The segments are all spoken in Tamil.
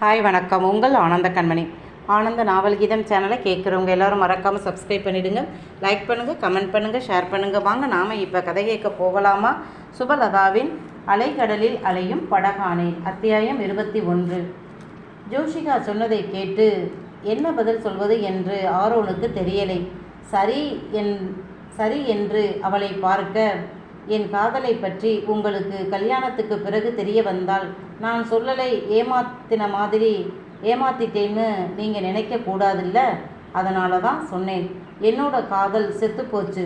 ஹாய் வணக்கம். உங்கள் ஆனந்த கண்மணி. ஆனந்த நாவல் கீதம் சேனலை கேட்குறவங்க எல்லாரும் மறக்காமல் சப்ஸ்கிரைப் பண்ணிவிடுங்க லைக் பண்ணுங்கள் கமெண்ட் பண்ணுங்கள் ஷேர் பண்ணுங்கள் வாங்க நாம் இப்போ கதை கேட்க போகலாமா? சுபலதாவின் அலைக்கடலில் அலையும் படகானை அத்தியாயம் இருபத்தி ஒன்று. ஜோஷிகா சொன்னதை கேட்டு என்ன பதில் சொல்வது என்று ஆரோனுக்கு தெரியலை. சரி என் சரி என்று அவளை பார்க்க என் காதலை பற்றி உங்களுக்கு கல்யாணத்துக்கு பிறகு தெரிய வந்தால் நான் சொல்லலை ஏமாத்தின மாதிரி ஏமாத்திட்டேன்னு நீங்கள் நினைக்கக்கூடாதில்ல அதனால தான் சொன்னேன். என்னோட காதல் செத்துப்போச்சு.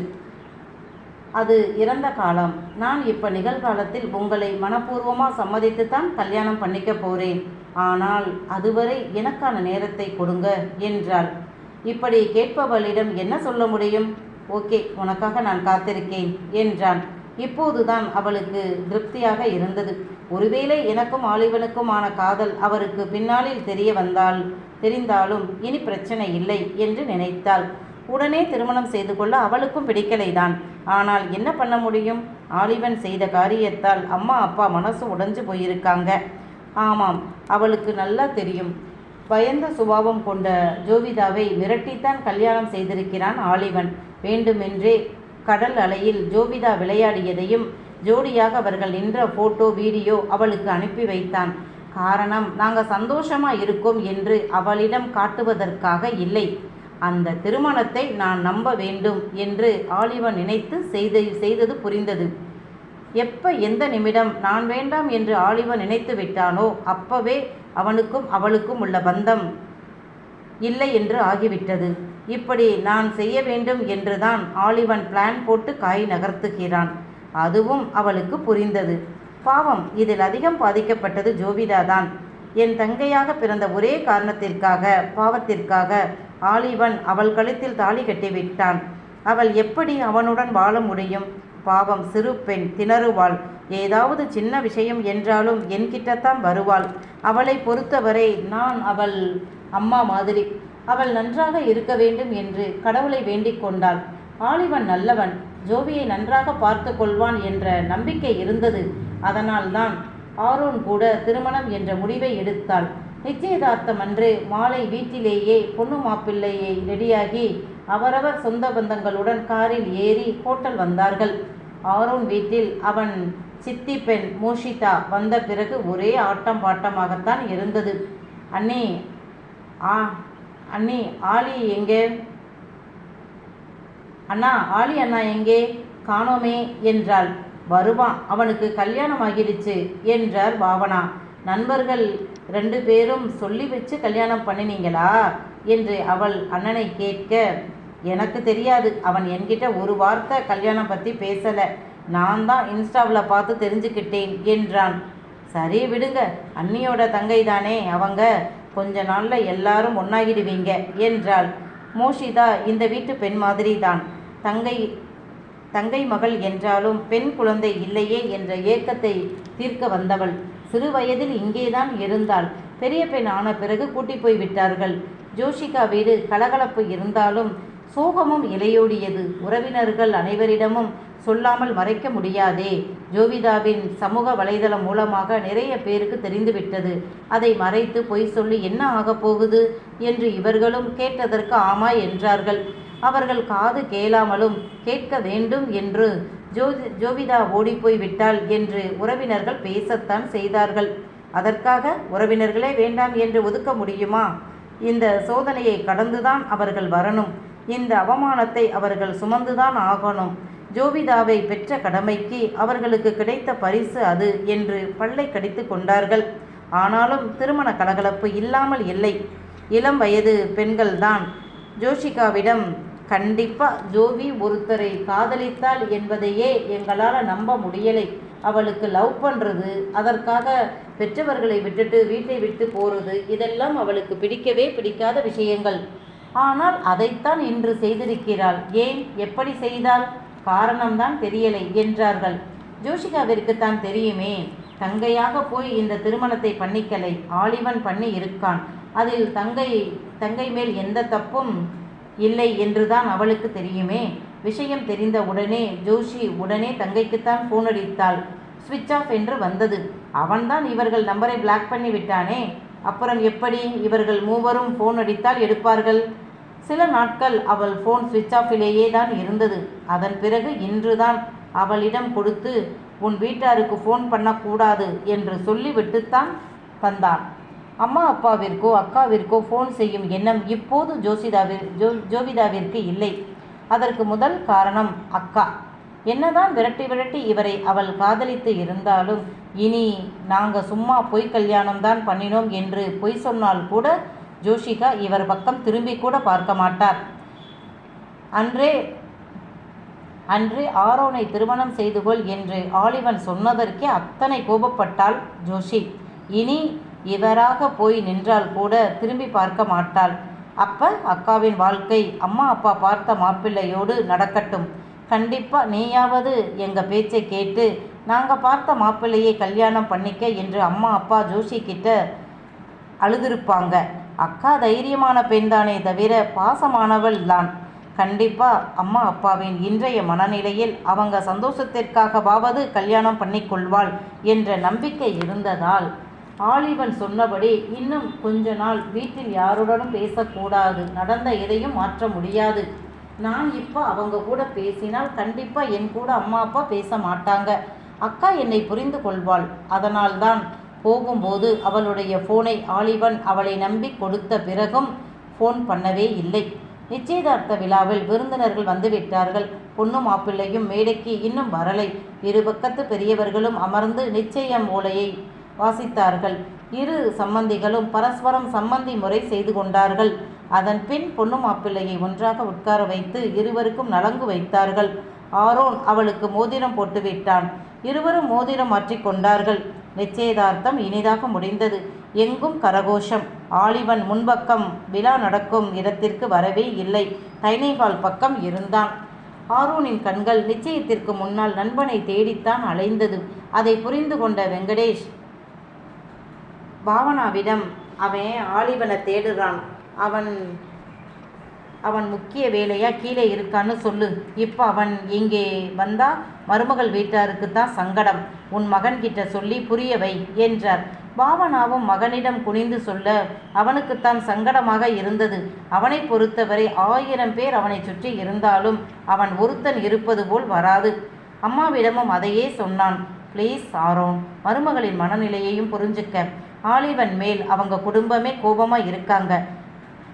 அது இறந்த காலம். நான் இப்போ நிகழ்காலத்தில் உங்களை மனப்பூர்வமாக சம்மதித்து தான் கல்யாணம் பண்ணிக்க போகிறேன் ஆனால் அதுவரை எனக்கான நேரத்தை கொடுங்க என்றாள். இப்படி கேட்பவளிடம் என்ன சொல்ல முடியும்? ஓகே உனக்காக நான் காத்திருக்கேன் என்றான். இப்போதுதான் அவளுக்கு திருப்தியாக இருந்தது. ஒருவேளை எனக்கும் ஆலிவனுக்குமான காதல் அவருக்கு பின்னாளில் தெரிய வந்தால் தெரிந்தாலும் இனி பிரச்சனை இல்லை என்று நினைத்தாள். உடனே திருமணம் செய்து கொள்ள அவளுக்கும் பிடிக்கலைதான். ஆனால் என்ன பண்ண முடியும்? ஆலிவன் செய்த காரியத்தால் அம்மா அப்பா மனசு உடைஞ்சு போயிருக்காங்க. ஆமாம் அவளுக்கு நல்லா தெரியும். பயந்த சுபாவம் கொண்ட ஜோவிதாவை மிரட்டித்தான் கல்யாணம் செய்திருக்கிறான் ஆலிவன். வேண்டுமென்றே கடல் அலையில் ஜோவிதா விளையாடியதையும் ஜோடியாக அவர்கள் நின்ற போட்டோ வீடியோ அவளுக்கு அனுப்பி வைத்தான். காரணம் நாங்கள் சந்தோஷமா இருக்கோம் என்று அவளிடம் காட்டுவதற்காக இல்லை. அந்த திருமணத்தை நான் நம்ப வேண்டும் என்று ஆலிவன் நினைத்து செய்த செய்தது புரிந்தது. எப்ப எந்த நிமிடம் நான் வேண்டாம் என்று ஆலிவன் நினைத்து விட்டானோ அப்பவே அவனுக்கும் அவளுக்கும் உள்ள பந்தம் இல்லை என்று ஆகிவிட்டது. இப்படி நான் செய்ய வேண்டும் என்றுதான் ஆலிவன் பிளான் போட்டு காய் நகர்த்துகிறான். அதுவும் அவளுக்கு புரிந்தது. பாவம் இதில் அதிகம் பாதிக்கப்பட்டது ஜோவிதா தான் என் தங்கையாக பிறந்த ஒரே காரணத்திற்காக பாவத்திற்காக ஆலிவன் அவள் கழுத்தில் தாலி கட்டிவிட்டான். அவள் எப்படி அவனுடன் வாழ முடியும்? பாவம் சிறு பெண் திணறுவாள். ஏதாவது சின்ன விஷயம் என்றாலும் என்கிட்டத்தான் வருவாள். அவளை பொறுத்தவரை நான் அவள் அம்மா மாதிரி அவள் நன்றாக இருக்க வேண்டும் என்று கடவுளை வேண்டிக் கொண்டாள். ஆலிவன் நல்லவன் ஜோவியை நன்றாக பார்த்து கொள்வான் என்ற நம்பிக்கை இருந்தது. அதனால்தான் ஆரோன் கூட திருமணம் என்ற முடிவை எடுத்தாள். நிச்சயதார்த்தம் அன்று மாலை வீட்டிலேயே பொண்ணு மாப்பிள்ளையை ரெடியாகி அவரவர் சொந்த பந்தங்களுடன் காரில் ஏறி ஹோட்டல் வந்தார்கள். ஆரோன் வீட்டில் அவன் சித்தி பெண் மோஷிதா வந்த பிறகு ஒரே ஆட்டம் பாட்டமாகத்தான் இருந்தது. அண்ணே ஆ அண்ணி ஆலி எங்கே? அண்ணா ஆலி அண்ணா எங்கே? காணோமே என்றாள். வருவான் அவனுக்கு கல்யாணம் ஆகிடுச்சு என்றார் பாவனா. நண்பர்கள் ரெண்டு பேரும் சொல்லி வச்சு கல்யாணம் பண்ணினீங்களா? என்று அவள் அண்ணனை கேட்க எனக்கு தெரியாது. அவன் என்கிட்ட ஒரு வார்த்தை கல்யாணம் பற்றி பேசலை. நான் தான் இன்ஸ்டாவில் பார்த்து தெரிஞ்சுக்கிட்டேன் என்றான். சரி விடுங்க. அண்ணியோட தங்கை தானே அவங்க. கொஞ்ச நாளில் எல்லாரும் ஒன்றாகிடுவீங்க என்றாள். மோஷிதா இந்த வீட்டு பெண் மாதிரி தான் தங்கை தங்கை மகள் என்றாலும் பெண் குழந்தை இல்லையே என்ற ஏக்கத்தை தீர்க்க வந்தவள். சிறு வயதில் இங்கேதான் இருந்தாள். பெரிய பெண் ஆன பிறகு கூட்டி போய் விட்டார்கள். ஜோஷிகா வீடு கலகலப்பு இருந்தாலும் சோகமும் இலையோடியது. உறவினர்கள் அனைவரிடமும் சொல்லாமல் மறைக்க முடியாதே. ஜோவிதாவின் சமூக வலைதளம் மூலமாக நிறைய பேருக்கு தெரிந்துவிட்டது. அதை மறைத்து பொய் சொல்லி என்ன ஆகப் போகுது என்று இவர்களும் கேட்டதற்கு ஆமா என்றார்கள். அவர்கள் காது கேளாமலும் கேட்க வேண்டும் என்று ஜோதி ஜோவிதா ஓடிப்போய் விட்டாள் என்று உறவினர்கள் பேசத்தான் செய்தார்கள். அதற்காக உறவினர்களே வேண்டாம் என்று ஒதுக்க முடியுமா? இந்த சோதனையை கடந்துதான் அவர்கள் வரணும். இந்த அவமானத்தை அவர்கள் சுமந்துதான் ஆகணும். ஜோவிதாவை பெற்ற கடமைக்கு அவர்களுக்கு கிடைத்த பரிசு அது என்று பல்லை கடித்து கொண்டார்கள். ஆனாலும் திருமண கலகலப்பு இல்லாமல் இல்லை. இளம் வயது பெண்கள்தான். ஜோஷிகாவிடம் கண்டிப்பாக ஜோவி ஒருத்தரை காதலித்தாள் என்பதையே எங்களால் நம்ப முடியலை. அவளுக்கு லவ் பண்ணுறது அதற்காக பெற்றவர்களை விட்டுட்டு வீட்டை விட்டு போகிறது இதெல்லாம் அவளுக்கு பிடிக்கவே பிடிக்காத விஷயங்கள். ஆனால் அதைத்தான் இன்று செய்திருக்கிறாள். ஏன்? எப்படி செய்தால்? காரணம்தான் தெரியலை என்றார்கள். ஜோஷிகாவிற்கு தான் தெரியுமே தங்கையாக போய் இந்த திருமணத்தை பண்ணிக்கலை. ஆலிவன் பண்ணி இருக்கான். அதில் தங்கை தங்கை மேல் எந்த தப்பும் இல்லை என்றுதான் அவளுக்கு தெரியுமே. விஷயம் தெரிந்த உடனே ஜோஷி உடனே தங்கைக்குத்தான் ஃபோன் அடித்தாள். சுவிட்ச் ஆஃப் என்று வந்தது. அவன்தான் இவர்கள் நம்பரை பிளாக் பண்ணி விட்டானே. அப்புறம் எப்படி இவர்கள் மூவரும் ஃபோன் அடித்தால் எடுப்பார்கள்? சில நாட்கள் அவள் ஃபோன் சுவிட்ச் ஆஃபிலேயே தான் இருந்தது. அதன் பிறகு இன்றுதான் அவளிடம் கொடுத்து உன் வீட்டாருக்கு ஃபோன் பண்ணக்கூடாது என்று சொல்லிவிட்டுத்தான் வந்தான். அம்மா அப்பாவிற்கோ அக்காவிற்கோ ஃபோன் செய்யும் எண்ணம் இப்போது ஜோசிதாவிற் ஜோ ஜோவிதாவிற்கு இல்லை. அதற்கு முதல் காரணம் அக்கா. என்னதான் விரட்டி விரட்டி இவரை அவள் காதலித்து இருந்தாலும் இனி நாங்கள் சும்மா பொய் கல்யாணம் தான் பண்ணினோம் என்று பொய் சொன்னால் கூட ஜோஷிகா இவர் பக்கம் திரும்பி கூட பார்க்க மாட்டார். அன்றே அன்று ஆரோனை திருமணம் செய்து கொள் என்று ஆலிவன் சொன்னதற்கே அத்தனை கோபப்பட்டாள் ஜோஷி. இனி இவராக போய் நின்றால் கூட திரும்பி பார்க்க மாட்டாள். அப்ப அக்காவின் வாழ்க்கை அம்மா அப்பா பார்த்த மாப்பிள்ளையோடு நடக்கட்டும். கண்டிப்பா நீயாவது எங்க பேச்சை கேட்டு நாங்க பார்த்த மாப்பிள்ளையை கல்யாணம் பண்ணிக்க என்று அம்மா அப்பா ஜோஷி கிட்ட அழுதிருப்பாங்க. அக்கா தைரியமான பெண்தானே தவிர பாசமானவள் தான். கண்டிப்பாக அம்மா அப்பாவின் இன்றைய மனநிலையில் அவங்க சந்தோஷத்திற்காகவாவது கல்யாணம் பண்ணிக்கொள்வாள் என்ற நம்பிக்கை இருந்ததால் ஆலிவன் சொன்னபடி இன்னும் கொஞ்ச நாள் வீட்டில் யாருடனும் பேசக்கூடாது. நடந்த எதையும் மாற்ற முடியாது. நான் இப்போ அவங்க கூட பேசினால் கண்டிப்பாக என் கூட அம்மா அப்பா பேச மாட்டாங்க. அக்கா என்னை புரிந்து கொள்வாள். அதனால்தான் போகும்போது அவளுடைய ஃபோனை ஆலிவன் அவளை நம்பி கொடுத்த பிறகும் ஃபோன் பண்ணவே இல்லை. நிச்சயதார்த்த விழாவில் விருந்தினர்கள் வந்துவிட்டார்கள். பொண்ணு மாப்பிள்ளையும் மேடைக்கு இன்னும் வரலை. இரு பக்கத்து பெரியவர்களும் அமர்ந்து நிச்சயம் ஓலையை வாசித்தார்கள். இரு சம்பந்திகளும் பரஸ்பரம் சம்மந்தி முறை செய்து கொண்டார்கள். அதன் பின் பொண்ணு மாப்பிள்ளையை ஒன்றாக உட்கார வைத்து இருவருக்கும் நலங்கு வைத்தார்கள். ஆரோன் அவளுக்கு மோதிரம் போட்டு விட்டான் இருவரும் மோதிரம் மாற்றிக்கொண்டார்கள் நிச்சயதார்த்தம் இனிதாக முடிந்தது. எங்கும் கரகோஷம். ஆலிவன் முன்பக்கம் விழா நடக்கும் இடத்திற்கு வரவே இல்லை. டைனிஹால் பக்கம் இருந்தான். ஆரூனின் கண்கள் நிச்சயத்திற்கு முன்னால் நண்பனை தேடித்தான் அலைந்தது. அதை புரிந்து கொண்ட வெங்கடேஷ் பாவனாவிடம் அவன் ஆலிவனை தேடுறான். அவன் அவன் முக்கிய வேலையாக கீழே இருக்கான்னு சொல்லு. இப்போ அவன் இங்கே வந்தால் மருமகள் வீட்டாருக்கு தான் சங்கடம். உன் மகன்கிட்ட சொல்லி புரிய வை என்றார். பாவனாவும் மகனிடம் குனிந்து சொல்ல அவனுக்குத்தான் சங்கடமாக இருந்தது. அவனை பொறுத்தவரை ஆயிரம் பேர் அவனை சுற்றி இருந்தாலும் அவன் ஒருத்தன் இருப்பது போல் வராது. அம்மாவிடமும் அதையே சொன்னான். ப்ளீஸ் ஆரோன் மருமகளின் மனநிலையையும் புரிஞ்சுக்க. ஆலிவன் மேல் அவங்க குடும்பமே கோபமாக இருக்காங்க.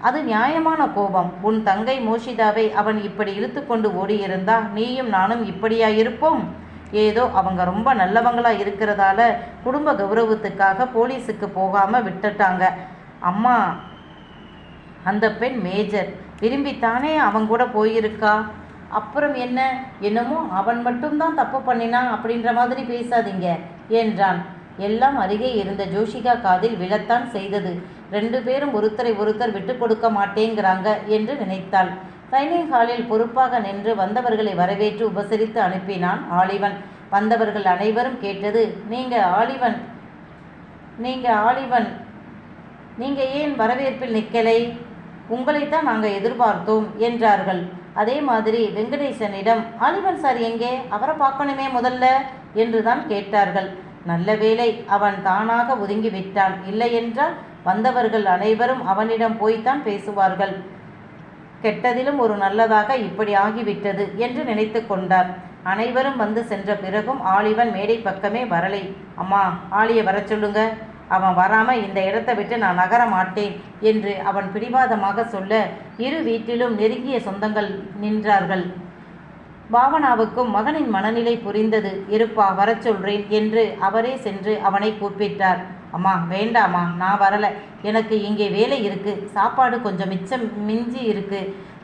அது நியாயமான கோபம். உன் தங்கை மோஷிதாவை அவன் இப்படி இழுத்து கொண்டு ஓடியிருந்தா நீயும் நானும் இப்படியா இருப்போம் ஏதோ அவங்க ரொம்ப நல்லவங்களா இருக்கிறதால குடும்ப கௌரவத்துக்காக போலீஸுக்கு போகாம விட்டுட்டாங்க. அம்மா அந்த பெண் மேஜர் விரும்பித்தானே அவங்க கூட போயிருக்கா? அப்புறம் என்ன? என்னமோ அவன் மட்டும்தான் தப்பு பண்ணினான் அப்படின்ற மாதிரி பேசாதீங்க என்றான். எல்லாம் அருகே இருந்த ஜோஷிகா காதில் விழத்தான் செய்தது. ரெண்டு பேரும் ஒருத்தரை ஒருத்தர் விட்டு கொடுக்க மாட்டேங்கிறாங்க என்று நினைத்தாள். டைனிங் ஹாலில் பொறுப்பாக நின்று வந்தவர்களை வரவேற்று உபசரித்து அனுப்பினான் ஆலிவன். வந்தவர்கள் அனைவரும் கேட்டது நீங்கள் ஆலிவன் நீங்கள் ஆலிவன் நீங்கள் ஏன் வரவேற்பில் நிற்கலை? உங்களைத்தான் நாங்கள் எதிர்பார்த்தோம் என்றார்கள். அதே மாதிரி வெங்கடேசனிடம் ஆலிவன் சார் எங்கே? அவரை பார்க்கணுமே முதல்ல என்றுதான் கேட்டார்கள். நல்ல வேளை அவன் தானாக ஒதுங்கி விட்டான். இல்லையென்றால் வந்தவர்கள் அனைவரும் அவனிடம் போய்த்தான் பேசுவார்கள். கெட்டதிலும் ஒரு நல்லதாக இப்படி ஆகிவிட்டது என்று நினைத்து கொண்டார். அனைவரும் வந்து சென்ற பிறகும் ஆலிவன் மேடை பக்கமே வரலை. அம்மா ஆலியை வர சொல்லுங்க. அவன் வராம இந்த இடத்தை விட்டு நான் நகர மாட்டேன் என்று அவன் பிடிவாதமாக சொல்ல இரு வீட்டிலும் நெருங்கிய சொந்தங்கள் நின்றார்கள். பாவனாவுக்கும் மகனின் மனநிலை புரிந்தது. இருப்பா வரச் சொல்றேன் என்று அவரே சென்று அவனை கூப்பிட்டார். அம்மா வேண்டாம்மா நான் வரலை. எனக்கு இங்கே வேலை இருக்குது சாப்பாடு கொஞ்சம் மிச்சம் மிஞ்சி இருக்கு.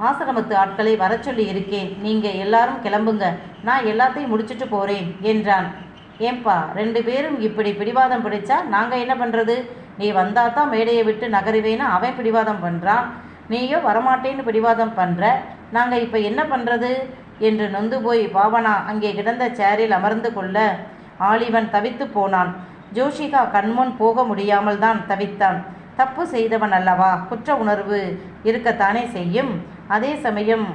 ஆசிரமத்து ஆட்களை வர சொல்லி இருக்கேன். நீங்கள் எல்லாரும் கிளம்புங்க. நான் எல்லாத்தையும் முடிச்சுட்டு போகிறேன் என்றான். ஏன்பா ரெண்டு பேரும் இப்படி பிடிவாதம் பிடிச்சா நாங்கள் என்ன பண்ணுறது நீ வந்தா தான் மேடையை விட்டு நகருவேன்னு அவன் பிடிவாதம் பண்ணுறான் நீயோ வரமாட்டேன்னு பிடிவாதம் பண்ணுற நாங்கள் இப்போ என்ன பண்ணுறது என்று நொந்து போய் பாவனா அங்கே கிடந்த சேரில் அமர்ந்து கொள்ள ஆலிவன் தவித்து போனான். ஜோஷிகா கண்முன் போக முடியாமல் தான் தவித்தான். தப்பு செய்தவன் அல்லவா? குற்ற உணர்வு இருக்கத்தானே செய்யும். அதே சமயம்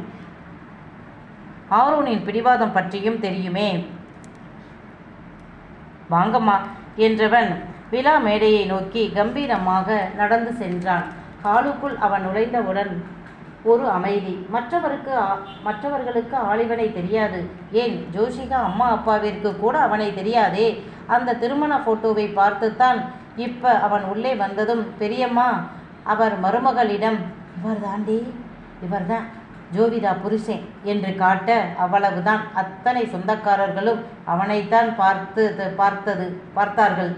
ஆரோனின் பிடிவாதம் பற்றியும் தெரியுமே. வாங்கம்மா என்றவன் விழா மேடையை நோக்கி கம்பீரமாக நடந்து சென்றான். காலுக்குள் அவன் நுழைந்தவுடன் ஒரு அமைதி. மற்றவருக்கு மற்றவர்களுக்கு ஆளிவனை தெரியாது. ஏன்? ஜோஷிகா அம்மா அப்பாவிற்கு கூட அவனை தெரியாதே. அந்த திருமண போட்டோவை பார்த்துத்தான் இப்போ அவன் உள்ளே வந்ததும் பெரியம்மா அவர் மருமகளிடம் இவர்தாண்டி இவர்தான் ஜோவிதா புருஷன் என்று காட்ட அவ்வளவுதான் அத்தனை சொந்தக்காரர்களும் அவனைத்தான் பார்த்து பார்த்தது பார்த்தார்கள்.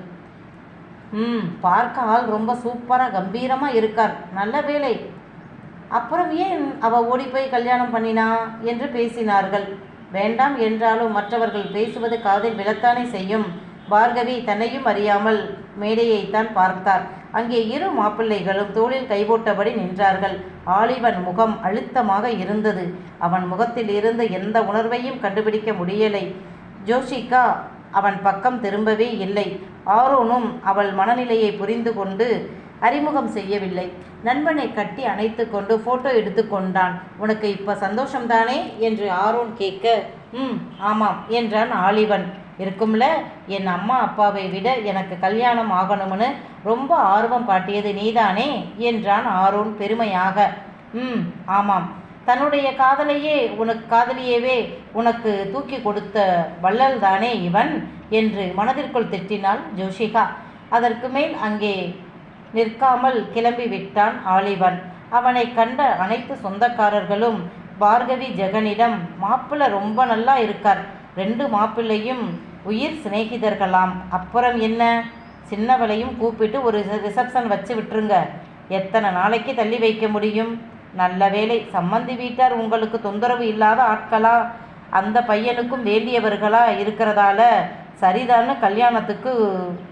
ம் பார்க்க ஆள் ரொம்ப சூப்பராக கம்பீரமாக இருக்கார். நல்ல வேலை அப்புறம் ஏன் அவ ஓடி போய் கல்யாணம் பண்ணினா? என்று பேசினார்கள். வேண்டாம் என்றாலும் மற்றவர்கள் பேசுவது காதில் விழத்தானே செய்யும். பார்கவி தன்னையும் அறியாமல் மேடையைத்தான் பார்த்தார். அங்கே இரு மாப்பிள்ளைகளும் தோளில் கைபோட்டபடி நின்றார்கள். ஆலிவன் முகம் அழுத்தமாக இருந்தது. அவன் முகத்தில் இருந்து எந்த உணர்வையும் கண்டுபிடிக்க முடியலை. ஜோஷிகா அவன் பக்கம் திரும்பவே இல்லை. ஆரோனும் அவள் மனநிலையை புரிந்து கொண்டு அறிமுகம் செய்யவில்லை. நண்பனை கட்டி அணைத்து கொண்டு போட்டோ எடுத்துக்கொண்டான் உனக்கு இப்போ சந்தோஷம்தானே? என்று ஆரோன் கேட்க ம் ஆமாம் என்றான் ஆலிவன். இருக்கும்ல? என் அம்மா அப்பாவை விட எனக்கு கல்யாணம் ஆகணும்னு ரொம்ப ஆர்வம் காட்டியது நீதானே? என்றான் ஆரோன் பெருமையாக. ம் ஆமாம். தன்னுடைய காதலையே உனக்கு காதலியவே உனக்கு தூக்கி கொடுத்த வள்ளல் தானே இவன்? என்று மனதிற்குள் திட்டினாள் ஜோஷிகா. அதற்கு மேல் அங்கே நிற்காமல் கிளம்பி விட்டான் ஆலிவன். அவனை கண்ட அனைத்து சொந்தக்காரர்களும் பார்கவி ஜெகனிடம் மாப்பிள்ளை ரொம்ப நல்லா இருக்கார். ரெண்டு மாப்பிள்ளையும் உயிர் சிநேகிதர்களாம். அப்புறம் என்ன? சின்னவளையும் கூப்பிட்டு ஒரு ரிசப்ஷன் வச்சு விட்டுருங்க. எத்தனை நாளைக்கு தள்ளி வைக்க முடியும்? நல்ல வேளை சம்மந்தி வீட்டார் உங்களுக்கு தொந்தரவு இல்லாத ஆட்களா? அந்த பையனுக்கும் வேண்டியவர்களா இருக்கிறதால சரிதான்னு கல்யாணத்துக்கு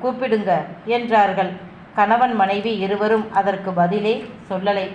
கூப்பிடுங்க என்றார்கள். கணவன் மனைவி இருவரும் அதற்கு பதிலே சொல்லலை.